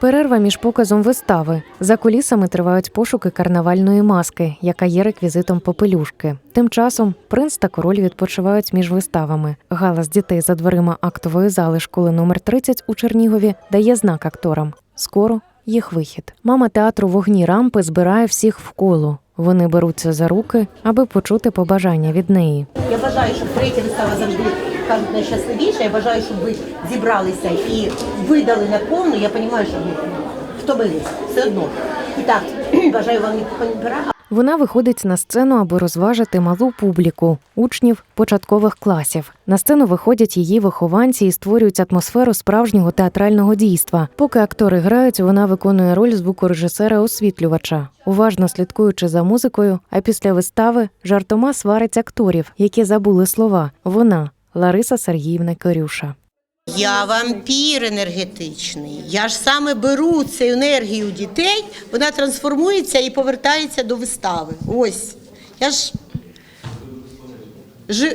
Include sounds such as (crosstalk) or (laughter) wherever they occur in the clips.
Перерва між показом вистави. За кулісами тривають пошуки карнавальної маски, яка є реквізитом попелюшки. Тим часом принц та король відпочивають між виставами. Галас дітей за дверима актової зали школи номер 30 у Чернігові дає знак акторам. Скоро їх вихід. Мама театру вогні рампи збирає всіх в коло. Вони беруться за руки, аби почути побажання від неї. Я бажаю, щоб третя вистава завжди кажуть найщасливіша. Я бажаю, щоб ви зібралися і видали на повну. Я розумію, що ви втомились все одно. І так, (clears throat) бажаю вам пера. Вона виходить на сцену, аби розважити малу публіку учнів початкових класів. На сцену виходять її вихованці і створюють атмосферу справжнього театрального дійства. Поки актори грають, вона виконує роль звукорежисера-освітлювача, уважно слідкуючи за музикою. А після вистави жартома сварить акторів, які забули слова. Вона Лариса Сергіївна Корюша. Я вампір енергетичний. Я ж саме беру цю енергію дітей, вона трансформується і повертається до вистави. Ось. Я ж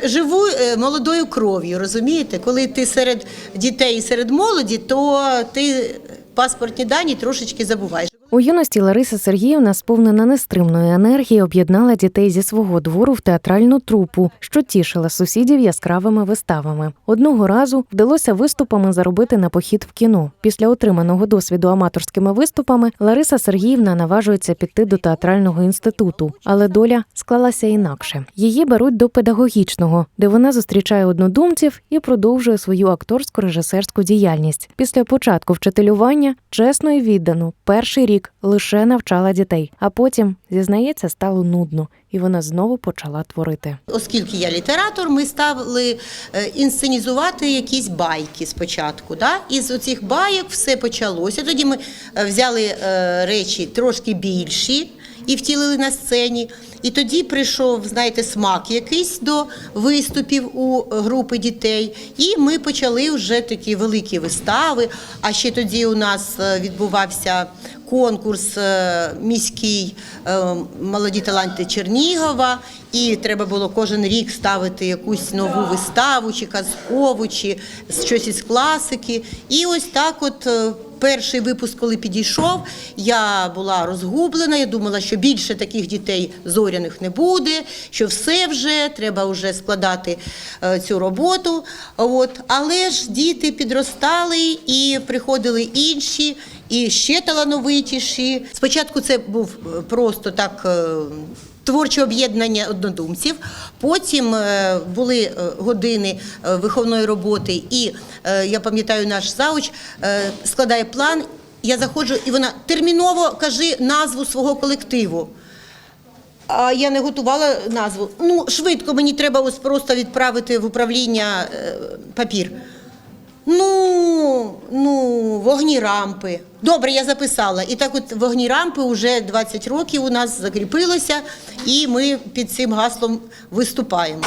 живу е, молодою кров'ю, розумієте? Коли ти серед дітей і серед молоді, то ти паспортні дані трошечки забуваєш. У юності Лариса Сергіївна, сповнена нестримної енергії, об'єднала дітей зі свого двору в театральну трупу, що тішила сусідів яскравими виставами. Одного разу вдалося виступами заробити на похід в кіно. Після отриманого досвіду аматорськими виступами Лариса Сергіївна наважується піти до театрального інституту, але доля склалася інакше. Її беруть до педагогічного, де вона зустрічає однодумців і продовжує свою акторську режисерську діяльність. Після початку вчителювання чесно і віддано перший рік лише навчала дітей, а потім зізнається, стало нудно, і вона знову почала творити. Оскільки я літератор, ми ставили е, інсценізувати якісь байки спочатку. Да? І з оцих байок все почалося. Тоді ми е, взяли е, речі трошки більші і втілили на сцені. І тоді прийшов, знаєте, смак якийсь до виступів у групи дітей. І ми почали вже такі великі вистави. А ще тоді у нас е, відбувався конкурс е, міський е, молоді таланти Чернігова. І треба було кожен рік ставити якусь нову виставу, чи казкову, чи щось із класики. І ось так, от перший випуск, коли підійшов, я була розгублена. Я думала, що більше таких дітей зоряних не буде, що все вже треба вже складати е, цю роботу. От але ж діти підростали і приходили інші. І ще талановитіші. Спочатку це був е, просто так е, творче об'єднання однодумців. Потім е, були години виховної роботи, і я пам'ятаю, наш зауч складає план. Я заходжу, і вона терміново кажи назву свого колективу. А я не готувала назву. Ну, швидко мені треба ось просто відправити в управління папір. Ну, ну, вогні рампи. Добре, я записала. І так от вогні рампи вже 20 років у нас закріпилося, і ми під цим гаслом виступаємо.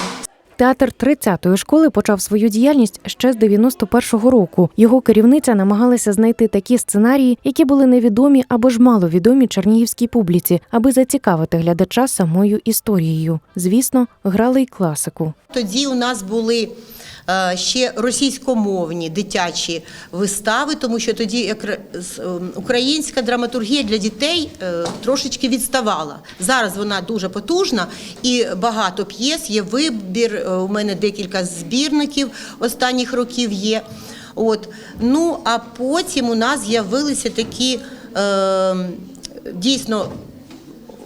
Театр 30-ї школи почав свою діяльність ще з 91-го року. Його керівниця намагалася знайти такі сценарії, які були невідомі або ж маловідомі чернігівській публіці, аби зацікавити глядача самою історією. Звісно, грали й класику. Тоді у нас були ще російськомовні дитячі вистави, тому що тоді ем, українська драматургія для дітей е, трошечки відставала. Зараз вона дуже потужна і багато п'єс. Є вибір. е, У мене декілька збірників останніх років є. От ну а потім у нас з'явилися такі е, дійсно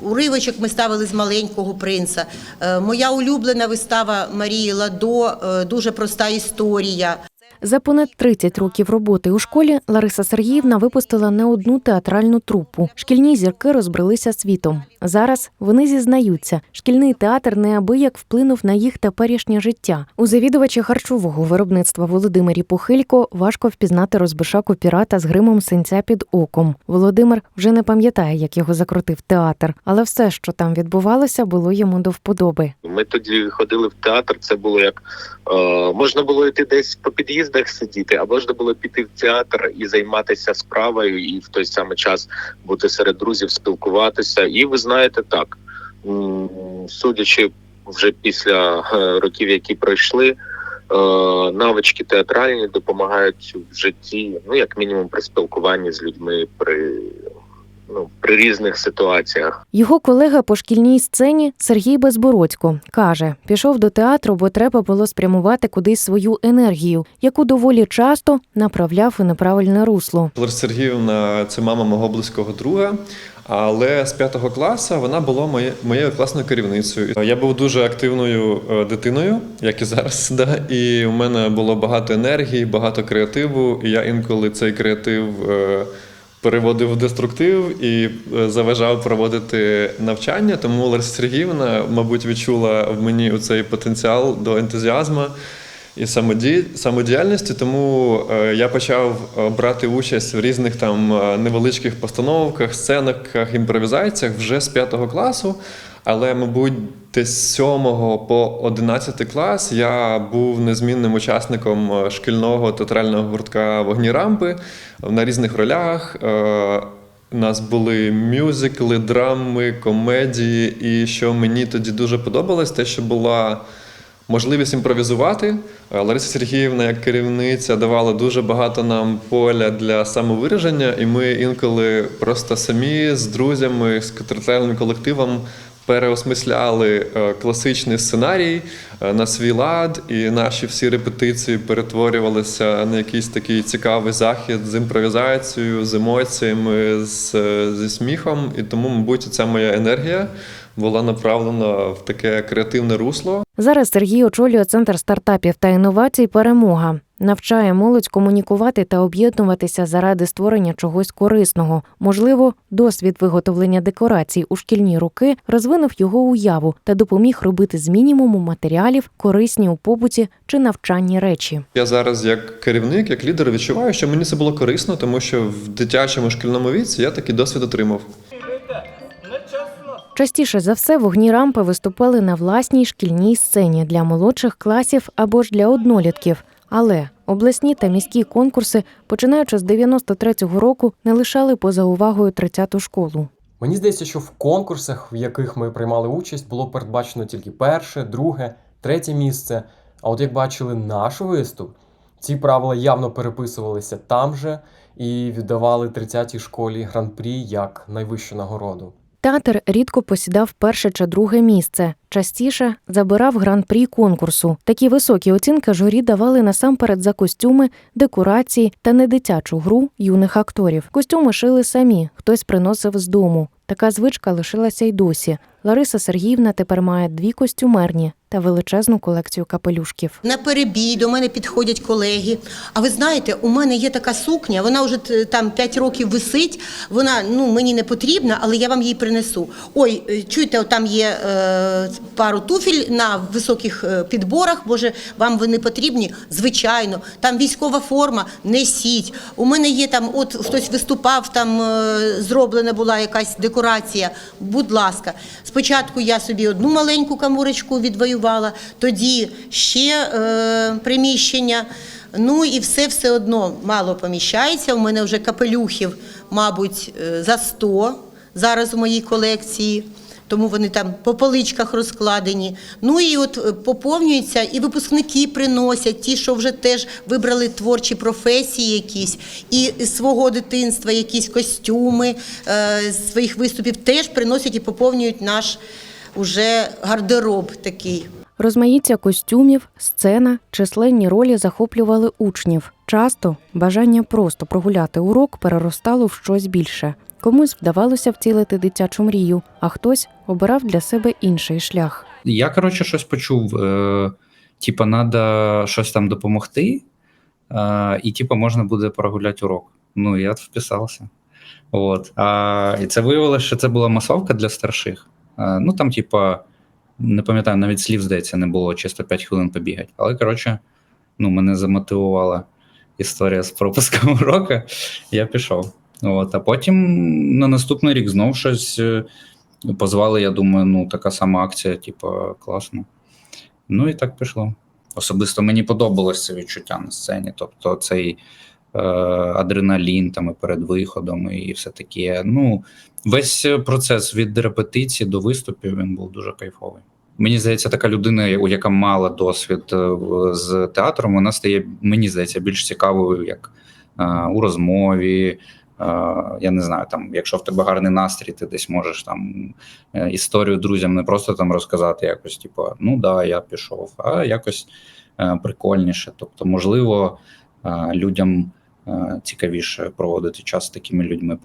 Уривочок ми ставили з маленького принца. Е, Моя улюблена вистава Марії Ладо е, дуже проста історія. За понад 30 років роботи у школі Лариса Сергіївна випустила не одну театральну трупу. Шкільні зірки розбрелися світом. Зараз вони зізнаються, шкільний театр неабияк вплинув на їх теперішнє життя. У завідувачі харчового виробництва Володимирі Похилько важко впізнати розбишаку пірата з гримом синця під оком. Володимир вже не пам'ятає, як його закрутив театр, але все, що там відбувалося, було йому до вподоби. Ми тоді ходили в театр. Це було як е, можна було йти десь по під'їздах сидіти, а можна було піти в театр і займатися справою, і в той самий час бути серед друзів, спілкуватися. І ви знаєте, так судячи вже після е, років, які пройшли. навички театральні допомагають в житті, ну як мінімум при спілкуванні з людьми при, ну, при різних ситуаціях. Його колега по шкільній сцені Сергій Безбородько каже: пішов до театру, бо треба було спрямувати кудись свою енергію, яку доволі часто направляв у неправильне русло. Лариса Сергіївна це мама мого близького друга. Але з п'ятого класу вона була моє- моєю класною керівницею. Я був дуже активною е, дитиною, як і зараз. (laughs) Да? І у мене було багато енергії, багато креативу. І я інколи цей креатив е, переводив деструктив і е, заважав проводити навчання. Тому Лариса Сергіївна, мабуть, відчула в мені цей потенціал до ентузіазму і самодіяльності, тому е, я почав е, брати участь в різних там невеличких постановках, сценах, імпровізаціях вже з п'ятого класу. Але, мабуть, з 7 по 11 клас я був незмінним учасником е, шкільного театрального гуртка Вогні рампи на різних ролях. Е, У нас були мюзикли, драми, комедії. І що мені тоді дуже подобалось, те, що була можливість імпровізувати. Е, Лариса Сергіївна, як керівниця, давала дуже багато нам поля для самовираження, і ми інколи просто самі з друзями, з театральним колективом переосмисляли е, класичний сценарій е, на свій лад, і наші всі репетиції перетворювалися на якийсь такий цікавий захід з імпровізацією, з емоціями, з, е, зі сміхом. І тому, мабуть, ця моя енергія була направлена в таке креативне русло. Зараз Сергій очолює центр стартапів та інновацій Перемога. Навчає молодь комунікувати та об'єднуватися заради створення чогось корисного. Можливо, досвід виготовлення декорацій у шкільні роки розвинув його уяву та допоміг робити з мінімуму матеріалів корисні у побуті чи навчанні речі. Я зараз, як керівник, як лідер, відчуваю, що мені це було корисно, тому що в дитячому шкільному віці я такий досвід отримав. Частіше за все вогні рампи виступали на власній шкільній сцені для молодших класів або ж для однолітків. Але обласні та міські конкурси, починаючи з 93-го року, не лишали поза увагою 30-ту школу. Мені здається, що в конкурсах, в яких ми приймали участь, було передбачено тільки перше, друге, третє місце. А от як бачили наш виступ, ці правила явно переписувалися там же і віддавали 30-й школі гран-прі як найвищу нагороду. Театр рідко посідав перше чи друге місце. Частіше забирав гран-прі конкурсу. Такі високі оцінки журі давали насамперед за костюми, декорації та недитячу гру юних акторів. Костюми шили самі, хтось приносив з дому. Така звичка лишилася й досі. Лариса Сергіївна тепер має дві костюмерні та величезну колекцію капелюшків. На перебій до мене підходять колеги. А ви знаєте, у мене є така сукня, вона вже там 5 років висить. Вона ну мені не потрібна, але я вам її принесу. Ой, е, чуєте, там є е, пару туфель на високих е, підборах. Боже, вам вони потрібні? Звичайно, там військова форма, несіть. У мене є там, от хтось виступав, там е, зроблена була якась декорація. Будь ласка, спочатку я собі одну маленьку камурочку відвоювала, тоді ще е, приміщення. Ну і все все одно мало поміщається. У мене вже капелюхів, мабуть, е, за 100 зараз у моїй колекції. Тому вони там по поличках розкладені. Ну і от е, поповнюється, і випускники приносять ті, що вже теж вибрали творчі професії, якісь, і з свого дитинства якісь костюми е, з своїх виступів теж приносять і поповнюють наш уже гардероб такий. Розмаїття костюмів, сцена, численні ролі захоплювали учнів. Часто бажання просто прогуляти урок переростало в щось більше. Комусь вдавалося втілити дитячу мрію, а хтось обирав для себе інший шлях. Я, коротше, щось почув. Е, типа, треба щось там допомогти, е, і типа можна буде прогуляти урок. Ну, я вписався. От. А, і це виявилося, що це була масовка для старших. Е, ну там, типа, не пам'ятаю, навіть слів, здається, не було, чисто 5 хвилин побігати. Але, коротше, ну, мене замотивувала історія з пропуском (laughs) уроку, я пішов. От, а потім на наступний рік знов щось е, позвали, я думаю, ну, така сама акція, типу, класно. Ну і так пішло. Особисто мені подобалось це відчуття на сцені. Тобто цей е, адреналін там і перед виходом, і все таке. Ну, весь процес від репетиції до виступів він був дуже кайфовий. Мені здається, така людина, яка мала досвід е, з театром, вона стає, мені здається, більш цікавою як е, у розмові. Е, Я не знаю, там, якщо в тебе гарний настрій, ти десь можеш там е, історію друзям не просто там розказати якось, типу, ну да, я пішов, а якось е, прикольніше. Тобто, можливо, людям цікавіше проводити час з такими людьми.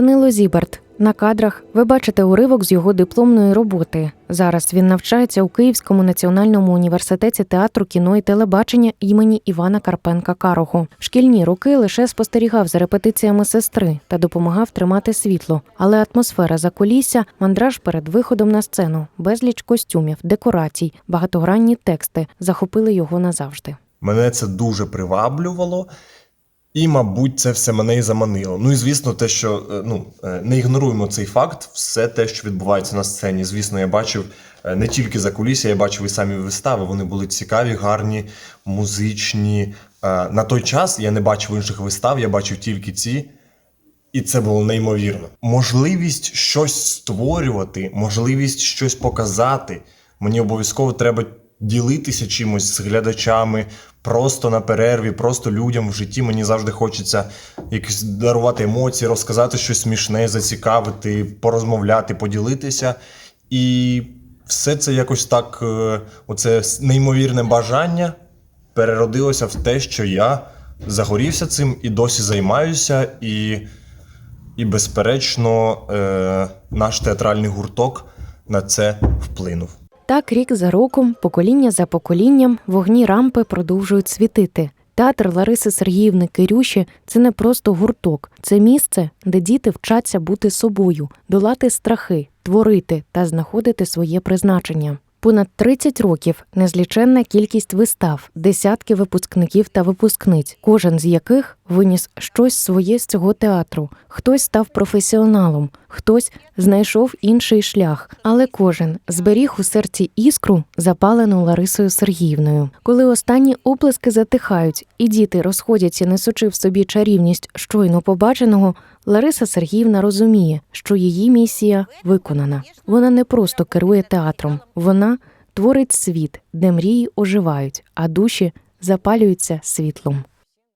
Данило Зіберт. На кадрах ви бачите уривок з його дипломної роботи. Зараз він навчається у Київському національному університеті театру кіно і телебачення імені Івана Карпенка Карого. В шкільні роки лише спостерігав за репетиціями сестри та допомагав тримати світло. Але атмосфера закулісся, мандраж перед виходом на сцену, безліч костюмів, декорацій, багатогранні тексти захопили його назавжди. Мене це дуже приваблювало, і, мабуть, це все мене і заманило. Ну і звісно, те, що е, ну, е, не ігноруємо цей факт, все те, що відбувається на сцені. Звісно, я бачив е, не тільки за кулісся, я бачив і самі вистави. Вони були цікаві, гарні, музичні. На той час я не бачив інших вистав, я бачив тільки ці. І це було неймовірно. Можливість щось створювати, можливість щось показати. Мені обов'язково треба ділитися чимось з глядачами, просто на перерві, просто людям в житті. Мені завжди хочеться якось дарувати емоції, розказати щось смішне, зацікавити, порозмовляти, поділитися. І все це якось так, е, оце неймовірне бажання переродилося в те, що я загорівся цим і досі займаюся. І і, безперечно, е, наш театральний гурток на це вплинув. Так, рік за роком, покоління за поколінням, вогні рампи продовжують світити. Театр Лариси Сергіївни Кирюші це не просто гурток, це місце, де діти вчаться бути собою, долати страхи, творити та знаходити своє призначення. Понад 30 років незліченна кількість вистав, десятки випускників та випускниць, кожен з яких виніс щось своє з цього театру. Хтось став професіоналом, хтось знайшов інший шлях, але кожен зберіг у серці іскру, запалену Ларисою Сергіївною. Коли останні оплески затихають, і діти розходяться, несучи в собі чарівність щойно побаченого, Лариса Сергіївна розуміє, що її місія виконана. Вона не просто керує театром, вона творить світ, де мрії оживають, а душі запалюються світлом.